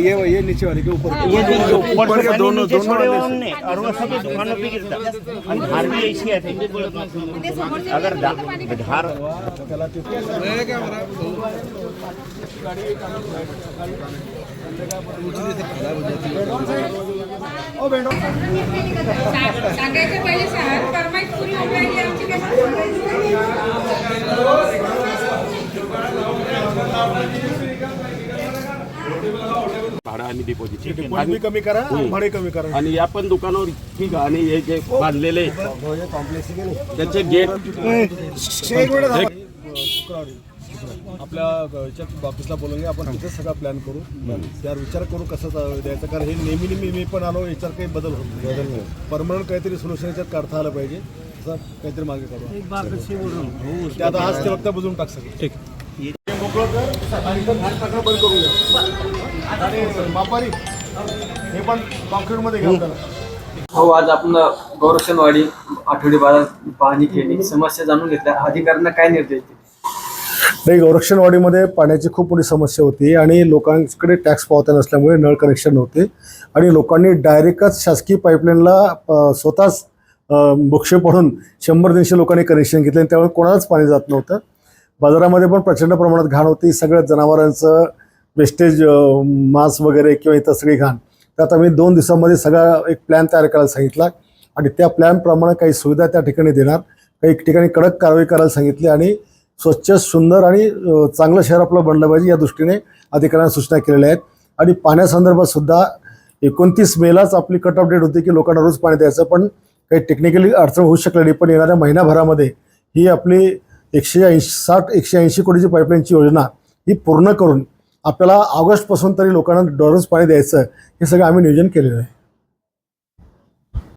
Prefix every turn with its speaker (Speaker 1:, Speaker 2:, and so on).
Speaker 1: ये ये नीचे वाले के ऊपर।
Speaker 2: ये देखिए
Speaker 1: ऊपर के दोनों
Speaker 2: नीचे
Speaker 1: दोनों
Speaker 2: छोड़े हुए हमने और वो सभी दुकानों पे गिरता। और धार भी ऐसी आती अगर धार
Speaker 3: सांगायचं पहिले सहा
Speaker 4: भाडं आणि डिपॉझिट
Speaker 1: भाडे कमी करा भाडे कमी करा.
Speaker 4: आणि या पण दुकानावर ठीक आणि हे जे बांधलेले त्याचे गेट
Speaker 1: आपल्या याच्यात ऑफिसला बोलवून आपण तिथेच सगळा प्लॅन करू. त्यावर विचार करू कसं द्यायचं कारण हे नेहमी नेहमी मी पण आलो याच्यावर काही बदल होत बदल परमनंट काहीतरी सोल्युशन याच्यात काढता आलं पाहिजे. असं काहीतरी मागे करू. ते आता आज ते फक्त बुजून टाक सगळं. ठीक मोकळं कर आणि इथं घाण टाकणं बंद करूया आणि व्यापारी हे पण कॉन्क्रीटमध्ये त्याला
Speaker 5: हो आज आपण गौरक्षणवाडी आठवडी बाजार पाहणी केली. समस्या जाणून घेतल्या. अधिकाऱ्यांना काय निर्देश दिले?
Speaker 1: नाही गौरक्षणवाडीमध्ये पाण्याची खूप मोठी समस्या होती आणि लोकांकडे टॅक्स पावत्या नसल्यामुळे नळ कनेक्शन नव्हते. आणि लोकांनी डायरेक्टच शासकीय पाईपलाईनला स्वतःच बुक्षे पडून शंभर दीडशे लोकांनी कनेक्शन घेतले आणि त्यामुळे कोणालाच पाणी जात नव्हतं. बाजारामध्ये पण प्रचंड प्रमाणात घाण होती. सगळ्या जनावरांचं वेस्टेज मांस वगैरे किंवा इतर सगळी घाण. त्यात आम्ही दोन दिवसामध्ये सगळा एक प्लॅन तयार करायला सांगितला आणि त्या प्लॅनप्रमाणे काही सुविधा त्या ठिकाणी देणार. काही ठिकाणी कडक कारवाई करायला सांगितली आणि स्वच्छ सुंदर आणि चांगलं शहर आपलं बनलं पाहिजे या दृष्टीने अधिकाऱ्यांना सूचना केलेल्या आहेत. आणि पाण्यासंदर्भात सुद्धा एकोणतीस मेलाच आपली कट ऑफ डेट होती की लोकांना रोज पाणी द्यायचं पण काही टेक्निकली अडचण होऊ शकली नाही. पण येणाऱ्या महिन्याभरामध्ये ही आपली एकशे ऐंशी साठ एकशे ऐंशी कोटीची पाईपलाईनची योजना ही पूर्ण करून आपल्याला ऑगस्टपासून तरी लोकांना डॉलर्स पाणी द्यायचं हे सगळं आम्ही नियोजन केलेलं आहे.